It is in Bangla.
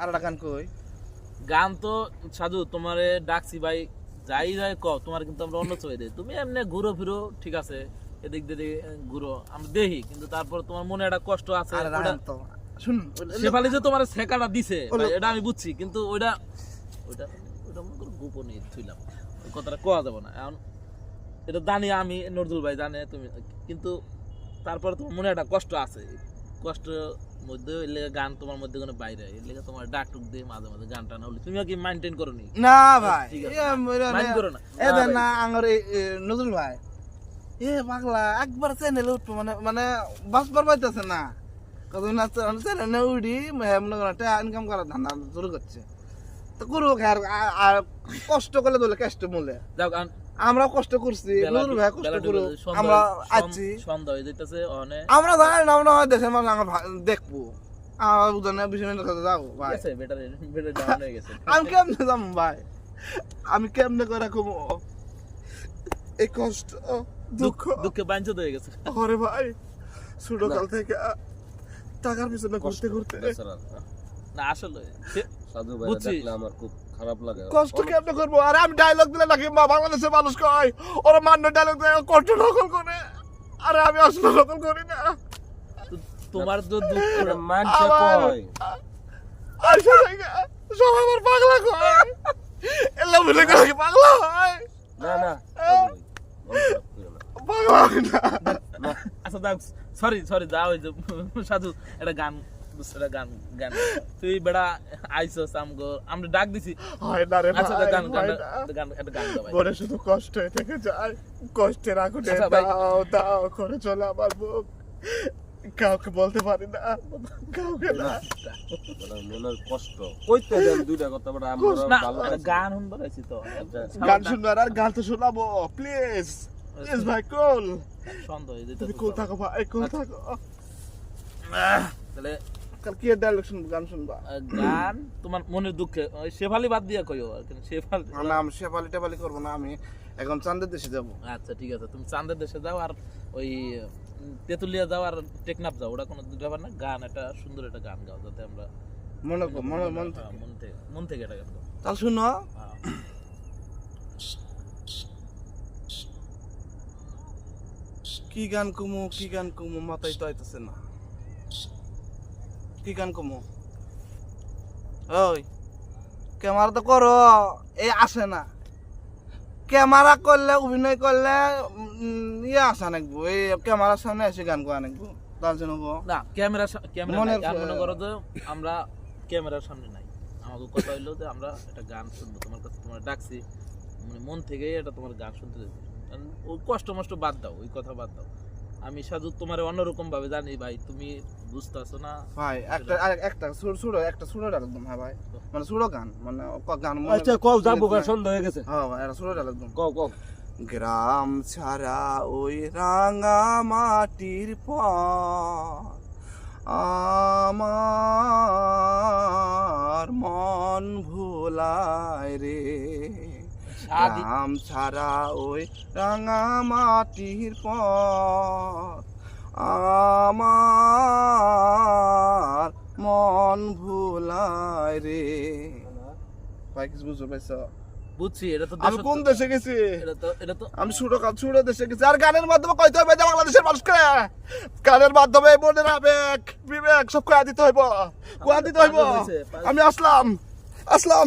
আর একটা গান কই? গান তো সাধু তোমারে ডাকছি ভাই যাই যাই ক তোমার কিন্তু আমরা অন্য দিই। তুমি এমনি ঘুরো ফিরো ঠিক আছে এদিক দিয়ে ঘুরো আমরা দেখি কিন্তু তারপর তোমার মনে একটা কষ্ট আছে শুন শেফালি যে তোমার শেখাটা দিছে এটা আমি বুঝছি কিন্তু ওইটা ওইটা ওইটা মনে করো থইলাম। ওই কথাটা কোয়া যাবে না। এখন এটা জানি আমি নজরুল ভাই জানে তুমি কিন্তু তারপরে তোমার মনে একটা কষ্ট আছে। কষ্ট মধ্যে এর লেগে গান তোমার মধ্যে কোনো বাইরে এর লেগে তোমার ডাক টুক দিয়ে মাঝে মাঝে গান টানা হলে। তুমি কি মেনটেন করো নি না ভাই মাইন্ড করো না। এ দেন না আঙ্গর নজরুল ভাই। এ পাগলা একবার চ্যানেলে উঠবো মানে মানে বাসবার পাইতেছে না। কত না চ্যানেলে উঠি মনে করেন টাকা ইনকাম করার ধান্দা শুরু করছে। তো করুক আর কষ্ট করলে দলে কষ্ট মূলে। যাও গান। আমরা কষ্ট করছি। নজরুল ভাই কষ্ট সন্ধ্যা- আমরা আছি। সন্ধ্যা হয়ে যাইতেছে অনে। আমরা জানি না আমরা দেশের মানুষ আমরা দেখব। আমার বুঝলেন না বিশ মিনিটের কাছে যাব ভাই। বেটার বেটার ডাউন হয়ে গেছে। আমি কেমনে যাম ভাই? আমি কেমনে করে রাখব এই কষ্ট দুঃখ। দুঃখে বাঞ্ছিত হয়ে গেছে। আরে ভাই ছোট কাল থেকে টাকার পিছনে ঘুরতে ঘুরতে। না আসলে সাধু ভাই বুঝছি। দেখলে আমার খুব খারাপ লাগে। কষ্ট কেমনে করব? আরে আমি ডায়লগ দিলে নাকি বাংলাদেশের মানুষ কয় ওরা মান্য ডায়লগ দেয় কষ্ট নকল করে। আরে আমি আসলে নকল করি না। তোমার তো দুঃখ মানছে আমার- কয়? আর সবাই সবাই আমার পাগলা কয়। এলা বলে পাগলা হয়। না না। পাগলা হয়। না। আচ্ছা দাও সরি সরি দাও সাধু একটা গান। দুসরা গান গান তুই বেড়া আইসস আমগো আমরা ডাক দিছি হয় না রে আচ্ছা গান গান গান একটা গান ভাই শুধু কষ্ট হয়ে থেকে যায় কষ্টের আগুনে আচ্ছা দাও দাও করে চলে আমার বুক কাউকে বলতে পারি না কাউকে না মনের কষ্ট কইতে দেন দুইটা কথা বড় আমরা ভালো গান শুনবার আছি তো গান শুনবার আর গান তো শোনাবো প্লিজ প্লিজ ভাই কোল সন্দেহ হয়ে যেত তুমি কোল থাকো ভাই কোল। থাকো? তাহলে কাল কি ডায়লগ শুনব গান শুনবা? গান? তোমার মনের দুঃখে? ওই শেফালি বাদ দিয়া কইও আর কি শেফালি। না আমি শেফালি টেপালি করব না আমি এখন চান্দের দেশে যাব। আচ্ছা ঠিক আছে তুমি চাঁদের দেশে যাও আর ওই তেঁতুলিয়া যাও আর টেকনাফ যাও ওটা কোনো ব্যাপার না গান একটা সুন্দর একটা গান গাও যাতে আমরা মনে কর মনে মন হ্যাঁ, মন থেকে মন থেকে এটা গান গাও। তাহলে শুনো। কি গান কমু কি গান কমু মাথায় তো আইতেছে না। কি গান কমু। ওই ক্যামেরা তো করো এই আসে না। ক্যামেরা করলে অভিনয় করলে ইয়ে আসা নাকবো এই ক্যামেরার সামনে এসে গান করা নাকবো তার জন্য না ক্যামেরা ক্যামেরা মনে করো যে আমরা ক্যামেরার সামনে নাই। আমাকে কথা হইল যে আমরা একটা গান শুনব। তোমার কাছে তোমার ডাকছি। মানে মন থেকে এটা তোমার গান শুনতে ওই কষ্ট মষ্ট বাদ দাও ওই কথা বাদ দাও। আমি সাধু তোমার অন্যরকম ভাবে জানি ভাই তুমি বুঝতেছো না? ভাই একটা একটা সুর সুর একটা সুর একদম হ্যাঁ ভাই। মানে সুর গান মানে ক- গান মনে- আচ্ছা কও যাব গা সন্ধ্যা হয়ে গেছে। হ্যাঁ ভাই একটা সুর একদম কও কও। গ্রাম ছাড়া ওই রাঙা মাটির পর আমার মন ভোলায় রে। রাম ছাড়া ওই রাঙা মাটির পথ আমার মন ভোলায় রে। কিছু বুঝতে পারছ? বুঝছি এটা তো আমি কোন দেশে গেছি? এটা তো এটা তো আমি ছোট কাল ছোট দেশে গেছি। আর গানের মাধ্যমে কইতে হবে যে বাংলাদেশের মানুষকে। গানের মাধ্যমে মনের আবেগ বিবেক সব কয়া দিতে হইব। কয়া দিতে হইব। আমি আসলাম। আসলাম।